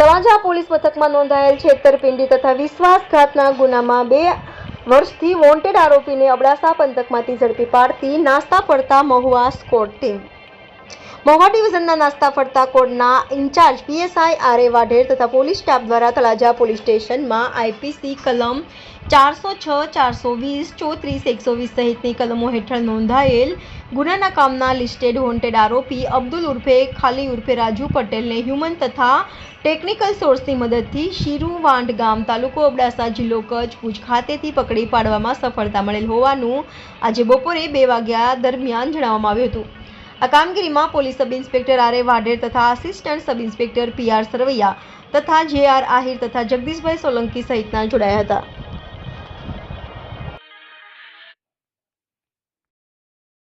Talaja police મથકમાં નોંધાયેલ છેતરપિંડી તથા વિશ્વાસઘાતના ગુનામાં બે વર્ષથી વોન્ટેડ આરોપીને અબડાસા પંથકમાંથી ઝડપી પાડતી નાસ્તા પડતા મહુવા સ્કોડ ટીમ. મહુવા ડિવિઝનના નાસ્તા ફરતા કોડના incharge PSI R A Vadher તથા પોલીસ સ્ટાફ દ્વારા તળાજા પોલીસ સ્ટેશનમાં આઈપીસી કલમ ચારસો છ, ચારસો વીસ, ચોત્રીસ, એકસો વીસ સહિતની કલમો હેઠળ નોંધાયેલ ગુનાના કામના લિસ્ટેડ વોન્ટેડ આરોપી અબ્દુલ ઉર્ફે, ખાલી ઉર્ફે રાજુ પટેલને હ્યુમન તથા ટેકનિકલ સોર્સની મદદથી શિરુવાંડ ગામ તાલુકો અબડાસા જિલ્લો કચ્છ ભુજ ખાતેથી પકડી પાડવામાં સફળતા મળેલ હોવાનું આજે બપોરે બે વાગ્યા દરમિયાન જણાવવામાં આવ્યું હતું. આ કામગીરીમાં police sub inspector R A Vadher તથા assistant sub inspector P R Sarvaiya તથા જે આર આહિર તથા જગદીશભાઈ સોલંકી સહિતના જોડાયા હતા.